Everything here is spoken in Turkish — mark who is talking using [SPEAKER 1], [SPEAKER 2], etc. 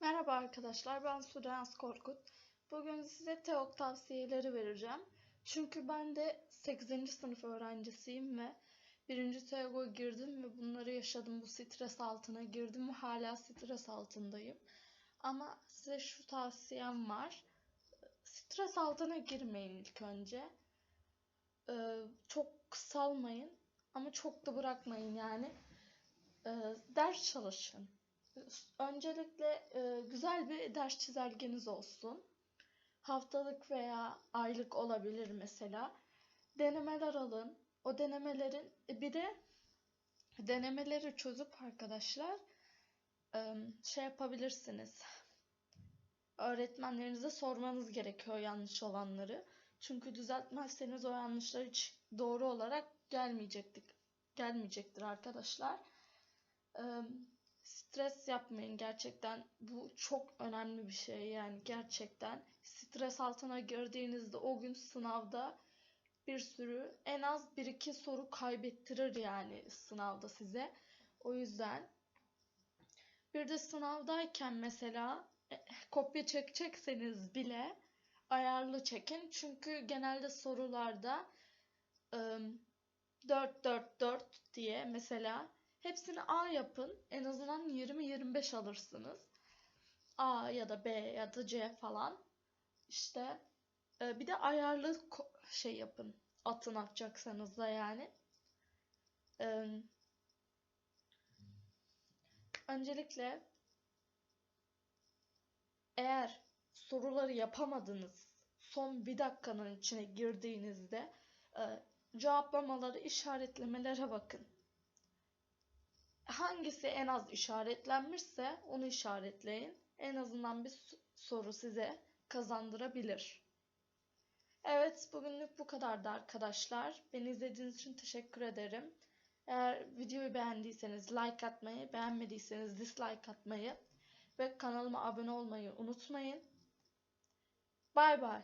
[SPEAKER 1] Merhaba arkadaşlar, ben Sudans Korkut. Bugün size TEOK tavsiyeleri vereceğim. Çünkü ben de 8. sınıf öğrencisiyim ve 1. TEOK'a girdim ve bunları yaşadım. Bu stres altına girdim ve hala stres altındayım. Ama size şu tavsiyem var. Stres altına girmeyin ilk önce. Ee, çok kısalmayın ama çok da bırakmayın yani. Ee, ders çalışın. Öncelikle e, güzel bir ders çizelgeniz olsun. Haftalık veya aylık olabilir mesela. Denemeler alın. O denemelerin e, bir de denemeleri çözüp arkadaşlar e, şey yapabilirsiniz. Öğretmenlerinize sormanız gerekiyor yanlış olanları. Çünkü düzeltmezseniz o yanlışlar hiç doğru olarak gelmeyecektir. Gelmeyecektir arkadaşlar. Eee Stres yapmayın gerçekten. Bu çok önemli bir şey yani gerçekten. Stres altına girdiğinizde o gün sınavda bir sürü en az bir iki soru kaybettirir yani sınavda size. O yüzden bir de sınavdayken mesela e, kopya çekecekseniz bile ayarlı çekin. Çünkü genelde sorularda 4 4 4 diye mesela Hepsini A yapın. En azından 20-25 alırsınız. A ya da B ya da C falan. İşte e, bir de ayarlı şey yapın. Atın atacaksanız da yani. E, öncelikle eğer soruları yapamadınız son bir dakikanın içine girdiğinizde e, cevaplamaları işaretlemelere bakın hangisi en az işaretlenmişse onu işaretleyin. En azından bir soru size kazandırabilir. Evet bugünlük bu kadardı arkadaşlar. Beni izlediğiniz için teşekkür ederim. Eğer videoyu beğendiyseniz like atmayı, beğenmediyseniz dislike atmayı ve kanalıma abone olmayı unutmayın. Bay bay.